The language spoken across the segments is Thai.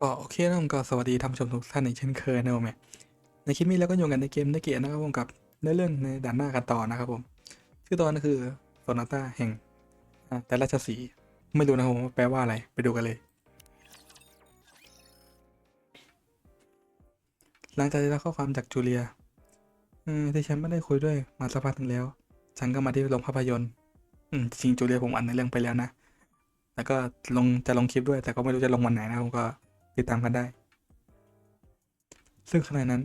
ก็โอเคนะผมก็สวัสดีท่านผู้ชมทุกท่านอีกเช่นเคยนะครับผมในคลิปนี้เราก็อยู่กันในเกมในเกียนะครับผมกับเนื้อเรื่องในด่านหน้ากันต่อนะครับผมชื่อตอนก็คือโซนาต้าแห่งอ่าแต่ราชสีไม่รู้นะผมแปลว่าอะไรไปดูกันเลย หลังจากที่เราเข้าความจากจูเลียที่ฉันไม่ได้คุยด้วยมาสักพักนึงแล้ว ฉันก็มาที่โรงภาพยนตร์อืมจริงจูเลียผมอ่านในเรื่องไปแล้วนะแล้วก็ลงจะลงคลิปด้วยแต่ก็ไม่รู้จะลงวันไหนนะผมก็ ติดตามกันได้ ซึ่งขณะนั้น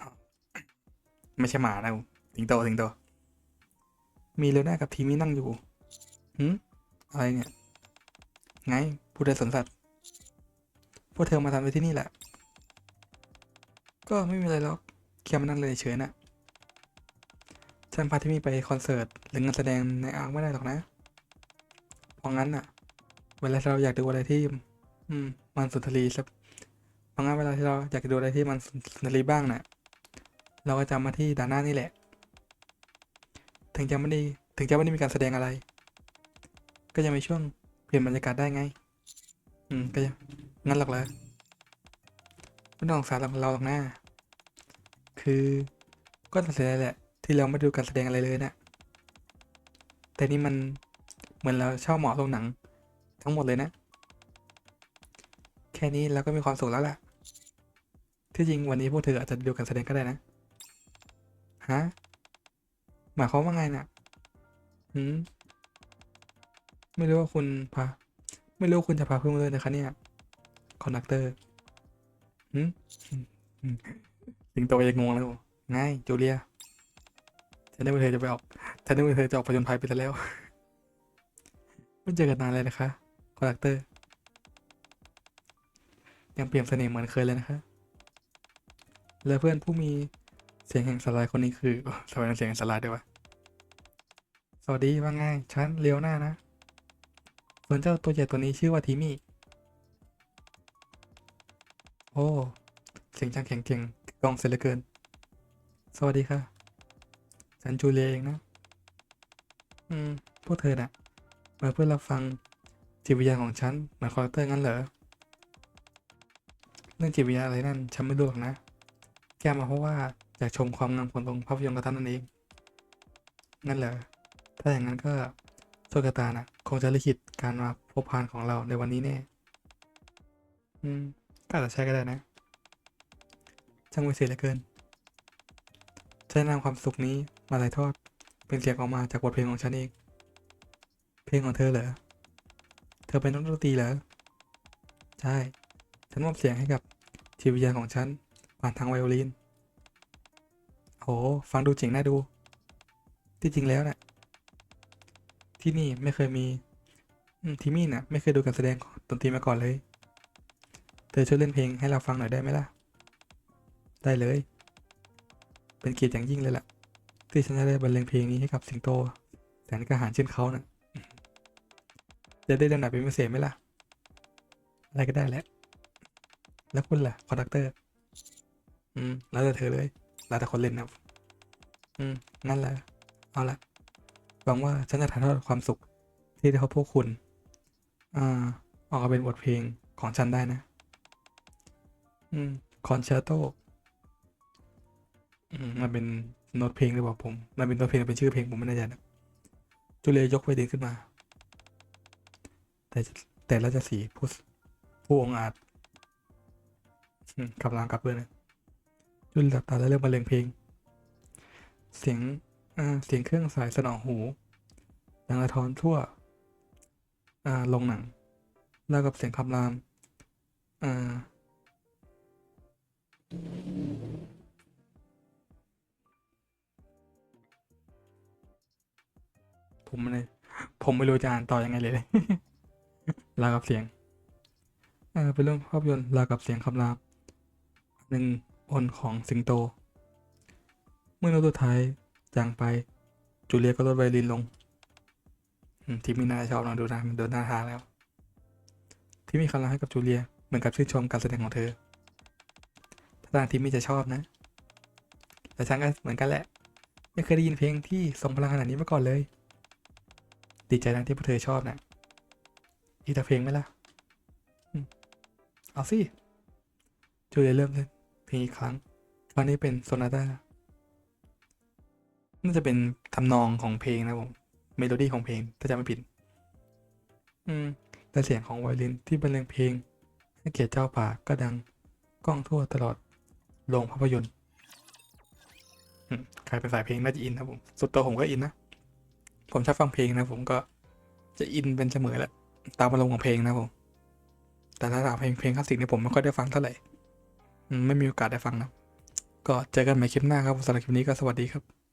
อ้าวไม่ใช่หมานะผมสิงโตสิงโต มีเลโอน่ากับทีมี่นั่งอยู่หืมอะไรเนี่ย ไงผู้ใดสนสัตว์ พวกเธอมาทำอะไรที่นี่แหละ ก็ไม่มีอะไรหรอกแค่มานั่งเลยเฉยนะฉันพาที่มีไปคอนเสิร์ตหรืองานแสดงในอาร์ไม่ได้หรอกนะ เพราะงั้นอะ เวลาเราอยากดูอะไรที่ อืม มันสุนทรีสักเพราะงั้นเวลาที่เราอยากจะดูอะไรที่มันสุนทรีบ้างน่ะเราก็จะมาที่ด่านหน้านี่แหละ ถึงจะไม่ได้ถึงจะไม่ได้มีการแสดงอะไร ก็ยังมีช่วงเปลี่ยนบรรยากาศได้ไง อืมก็ยังงั้นหรอกเหรอไม่ต้องสารเราเราหรอกนะคือก็ตัดสินใจแหละ ที่เราไม่ดูการแสดงอะไรเลยนะแต่นี่มันเหมือนเราเช่าเหมาะโรงหนัง ทั้งหมดเลยนะ แค่นี้เราก็มีความสุขแล้วล่ะ ที่จริงวันนี้พวกเธออาจจะดูการแสดงก็ได้นะ ฮะ หมายความว่าไงน่ะหืมไม่รู้ว่าคุณพา ไม่รู้ว่าคุณจะพาเพื่อนมาด้วยนะคะเนี่ย คอนดักเตอร์หืมสิงโตยังงงเลยง่ายจูเลียฉันนึกว่าเธอจะไปออกฉันนึกว่าเธอจะออกผจญภัยไปแล้ว ไม่เจอกันนานเลยนะคะคอนดักเตอร์ ยังเปลี่ยนเสน่ห์เหมือนเคยเลยนะคะและเพื่อนผู้มีเสียงแห่งสลายคนนี้คือโอ้ทำไมต้องเสียงแห่งสลายด้วยวะสวัสดีว่าไงฉันเลียวหน้านะ ส่วนเจ้าตัวใหญ่ตัวนี้ชื่อว่าทีมี่โอ้เสียงจังแข็งเก่งกองเสียเหลือเกิน สวัสดีค่ะ ฉันจูเลียเองนะ อืม พวกเธอน่ะมาเพื่อรับฟังจิตวิญญาณของฉันเหมือนคอร์เตอร์งั้นเหรอ เรื่องจิตวิญญาณอะไรนั่นฉันไม่รู้หรอกนะ แกมาเพราะว่าอยากชมความงามของตรงภาพยนตร์กระทันนั่นเองงั้นเหรอถ้าอย่างนั้นก็โชคชะตาน่ะคงจะลิขิตการมาพบพานของเราในวันนี้แน่อืมก็อาจจะใช่ก็ได้นะช่างวิเศษเหลือเกินฉันนำความสุขนี้มาถ่ายทอดเป็นเสียงออกมาจากบทเพลงของฉันเอง เพลงของเธอเหรอ เธอเป็นนักดนตรีเหรอ ใช่ ฉันมอบเสียงให้กับจิตวิญญาณของฉันผ่านทางไวโอลินโหฟังดูเจ๋งน่าดู ที่จริงแล้วน่ะที่นี่ไม่เคยมีทีมี่น่ะไม่เคยดูการแสดงดนตรีมาก่อนเลย เธอช่วยเล่นเพลงให้เราฟังหน่อยได้ไหมล่ะ ได้เลย เป็นเกียรติอย่างยิ่งเลยล่ะ ที่ฉันจะได้บรรเลงเพลงนี้ให้กับสิงโตแสนกระหายเช่นเขาน่ะจะได้เดินหนักเป็นพิเศษไหมล่ะ อะไรก็ได้แหละ แล้วคุณล่ะคอนดักเตอร์ อืม แล้วแต่เธอเลยแล้วแต่คนเล่นนะอืมงั้นแหละ เอาละหวังว่าฉันจะถ่ายทอดความสุข ที่ได้พบพวกคุณ อ่า ออกมาเป็นบทเพลงของฉันได้นะ อืม คอนแชร์โตอืมมันเป็นโน้ตเพลงหรือเปล่าผม มันเป็นโน้ตเพลงหรือเป็นชื่อเพลงผมไม่แน่ใจนะ จูเลียยกไวดินขึ้นมา แต่แต่ละจะสีผู้ผู้องอาจ อืมกำลังกลับด้วยนะจุลหลับตาแล้วเริ่มบรรเลงเพลง เสียงเสียงเครื่องสายสนองหูดังระทอนทั่วลงหนัง แล้วกับเสียงคำรามผมไม่เลยผมไม่รู้จะอ่านต่อยังไงเลย ลากับเสียง เออเป็นเรื่องภาพยนตร์ลากับเสียงคำราม หนึ่งอนของสิงโต เมื่อโน้ตสุดท้ายจางไป จูเลียก็ลดไวลินลงที่มีน่าชอบนะดูนะมันเดินหน้าทางแล้ว ที่มีคำรามให้กับจูเลียเหมือนกับชื่นชมการแสดงของเธอถ้าทางที่มีจะชอบนะ แต่ฉันก็เหมือนกันแหละ ไม่เคยได้ยินเพลงที่ทรงพลังขนาดนี้มาก่อนเลย ดีใจนะที่พวกเธอชอบนะอีกแต่เพลงไหมล่ะเอาสิจูเลียเริ่มเล่นเพ ลงอีกครั้ง คราวนี้เป็นโซนาต้าน่าจะเป็นทำนองของเพลงนะผมเมโลดี้ของเพลงถ้าจำไม่ผิด อืม แต่เสียงของไวโอลินที่บรรเลงเพลงให้เกียรติเจ้าป่าก็ดังก้องทั่วตลอดโรงภาพยนตร์ใครเป็นสายเพลงน่าจะอินนะผมสุดตัวผมก็อินนะ ผมชอบฟังเพลงนะผมก็จะอินเป็นเสมอแหละตามอารมณ์ของเพลงนะผม แต่ถ้าถามเพลงเพลงคลาสสิกเนี่ยผมไม่ค่อยได้ฟังเท่าไหร่ ไม่มีโอกาสได้ฟังนะก็เจอกันใหม่คลิปหน้าครับสำหรับคลิปนี้ก็สวัสดีครับ